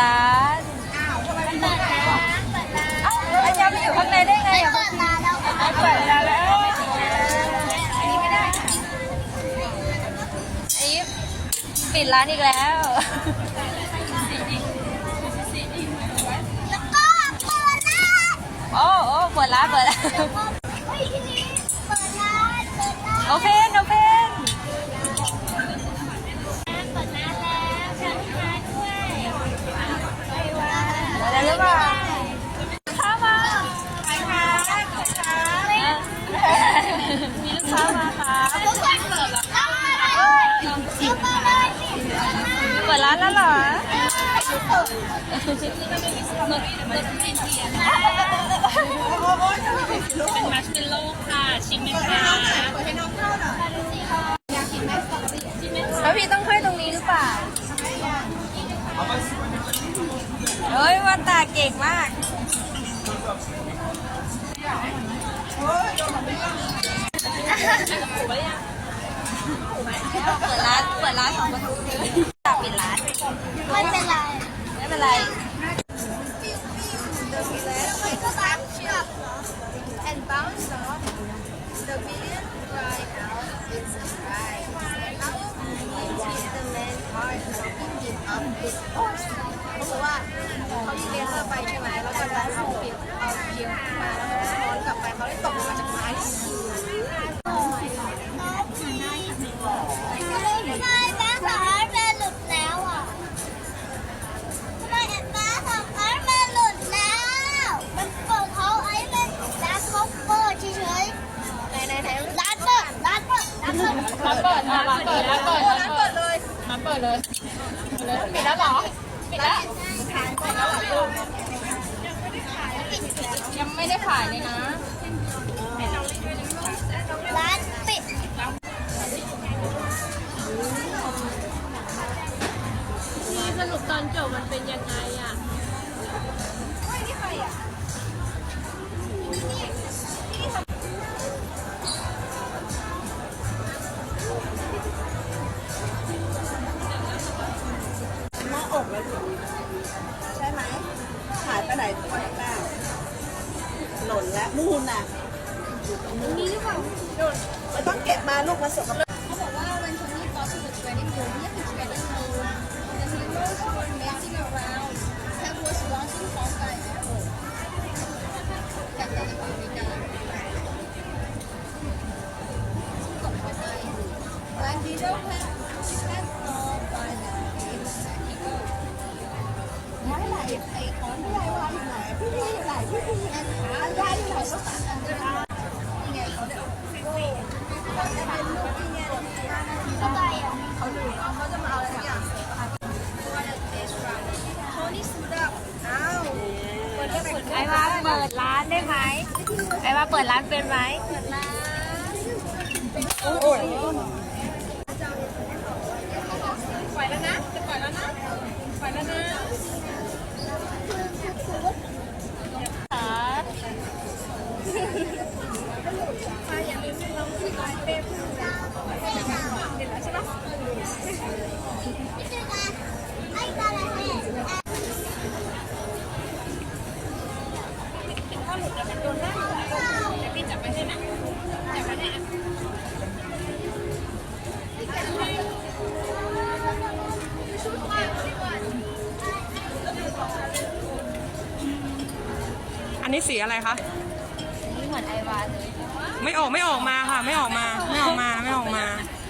ร้านอ้าวทำไมไม่เปิดร้านเปิดร้านเอ้าอาจารย์ไปอยู่ข้างในได้ไงไม่อะเปิดร้านแล้วเปิดร้านแล้วอันนี้ไม่ได้ค่ะอันนี้ปิดร้านอีกแล้วแล้วก็เปิดร้านโอ้โอ้เปิดร้านเปิดร้านเฮ้ยทีนี้เปิดร้านเปิดร้านโอเพนโอเพ เป็นมัชเมลโล่ค่ะ ชิมไหมคะแล้วพี่ต้องให้ตรงนี้หรือเปล่า เฮ้ยวันตาเก่งมากเปิดร้านเปิดร้านสองประตูเลยปิดร้านไม่เป็นไร เป็นไร and bounce off the million fly house is right is the main part walking up this course เขาบอกว่าเขายิงเลเซอร์ไปใช่ไหมแล้วก็ดันเอาเปียกเอาเกียวขึ้นานเปิดร้านเปิดร้านเปิดร้านเปิดเลยร้านเปิดเลยเลยปิดแล้วเหรอปิดแล้วยังไม่ได้ขายเลยนะ หายไปไหนตัวแก้วหล่นแล้วนู่นน่ะนี่หรือเปล่าไม่ต้องเก็บมาลูกมาสกปรก เขาบอกว่า when Tony thought she was ready for me to ready for the neighbors were messing around Ted was watching Hawkeye Apple จากตอนนี้ไม่ได้ตกไปไหน When Vito had she had ไหลพี่พี่อันขาได้ไหลก็ตัดอันเดียวนี่ไงเขาเนี่ยเขาจะมาเอาอะไรที่ว่าจะเปิดได้เปิดไอ้ว่าเปิดร้านได้ไหมไอ้ว่าเปิดร้านเป็นไหมเปิดร้านปล่อยแล้วนะจะปล่อยแล้วนะปล่อยแล้วนะ ไอ้ตาละเห็น ถ้า หลุดแล้วมันโดนได้เดี๋ยวพี่จับไปให้นะจับไปให้อะอันนี้สีอะไรคะ นี่เหมือนไอวาเลย ไม่ออกไม่ออกมาค่ะ ไม่ออกมา ไม่ออกมา ไม่ออกมาไ